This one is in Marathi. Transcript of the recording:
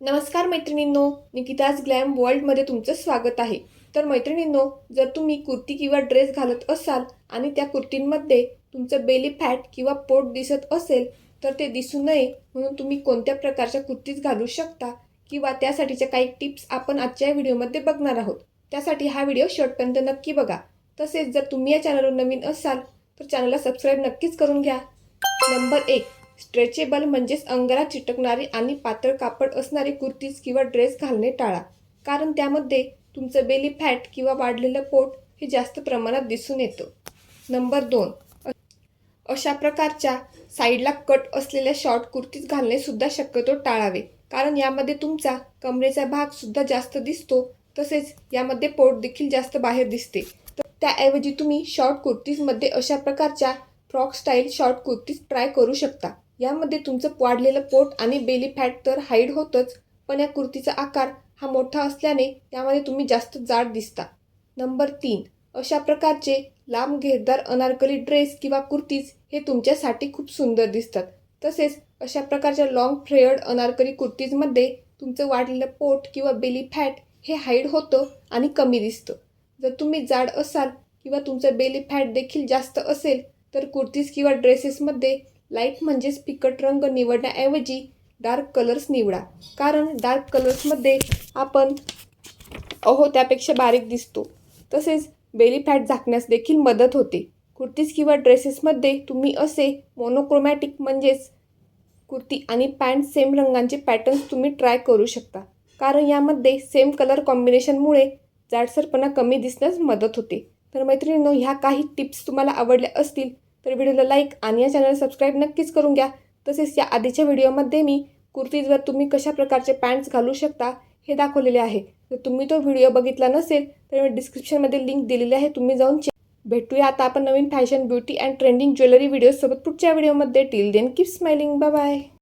नमस्कार मैत्रिणींनो निकिताज ग्लॅम वर्ल्डमध्ये तुमचं स्वागत आहे. तर मैत्रिणींनो जर तुम्ही कुर्ती किंवा ड्रेस घालत असाल आणि त्या कुर्तींमध्ये तुमचं बेली फॅट किंवा पोट दिसत असेल तर ते दिसू नये म्हणून तुम्ही कोणत्या प्रकारच्या कुर्तीज घालू शकता किंवा त्यासाठीच्या काही टिप्स आपण आजच्या व्हिडिओमध्ये बघणार आहोत. त्यासाठी हा व्हिडिओ शेवटपर्यंत नक्की बघा. तसेच जर तुम्ही या चॅनलवर नवीन असाल तर चॅनलला सबस्क्राईब नक्कीच करून घ्या. नंबर एक. स्ट्रेचेबल म्हणजेच अंगाला चिटकणारी आणि पातळ कापड असणारी कुर्तीज किंवा ड्रेस घालणे टाळा. कारण त्यामध्ये तुमचं बेली फॅट किंवा वाढलेलं पोट हे जास्त प्रमाणात दिसून येतं. नंबर दोन. अशा प्रकारच्या साईडला कट असलेल्या शॉर्ट कुर्तीज घालणेसुद्धा शक्यतो टाळावे. कारण यामध्ये तुमचा कमरेचा भागसुद्धा जास्त दिसतो तसेच यामध्ये पोट देखील जास्त बाहेर दिसते. तर त्याऐवजी तुम्ही शॉर्ट कुर्तीजमध्ये अशा प्रकारच्या frock style short kurtis try करू शकता. यामध्ये तुमचं वाढलेलं पोट आणि बेली फॅट तर हाईड होतंच पण या कुर्तीचा आकार हा मोठा असल्याने त्यामध्ये तुम्ही जास्त जाड दिसता. नंबर तीन अशा प्रकारचे लांब घेरदार अनारकली ड्रेस किंवा कुर्तीज हे तुमच्यासाठी खूप सुंदर दिसतात. तसेच अशा प्रकारच्या लाँग फ्रेयर्ड अनारकली कुर्तीजमध्ये तुमचं वाढलेलं पोट किंवा बेली फॅट हे हाईड होतं आणि कमी दिसतं. जर तुम्ही जाड असाल किंवा तुमचं बेली फॅट देखील जास्त असेल तर कुर्तीज किंवा ड्रेसेसमध्ये लाइट म्हणजेच फिकट रंग निवडण्याऐवजी डार्क कलर्स निवडा. कारण डार्क कलर्समध्ये आपण अहो त्यापेक्षा बारीक दिसतो. तसेच बेली फॅट झाकण्यास देखील मदत होते. कुर्तीज किंवा ड्रेसेसमध्ये तुम्ही असे मोनोक्रोमॅटिक म्हणजेच कुर्ती आणि पॅन्ट सेम रंगांचे पॅटर्न्स तुम्ही ट्राय करू शकता. कारण यामध्ये सेम कलर कॉम्बिनेशनमुळे जाडसरपणा कमी दिसण्यास मदत होते. तर मैत्रिणींनो ह्या काही टिप्स तुम्हाला आवडल्या असतील तर व्हिडिओला लाईक आणि या चॅनलला सबस्क्राईब नक्कीच करून घ्या. तसेच या आधीच्या व्हिडिओमध्ये मी कुर्तीजवर तुम्ही कशा प्रकारचे पॅन्ट्स घालू शकता हे दाखवलेले आहे. जर तुम्ही तो व्हिडिओ बघितला नसेल तर मी डिस्क्रिप्शनमध्ये लिंक दिलेली आहे तुम्ही जाऊन चेक भेटूया. आता आपण नवीन fashion beauty and trending jewellery व्हिडिओसोबत पुढच्या व्हिडिओमध्ये. Till then keep smiling bye bye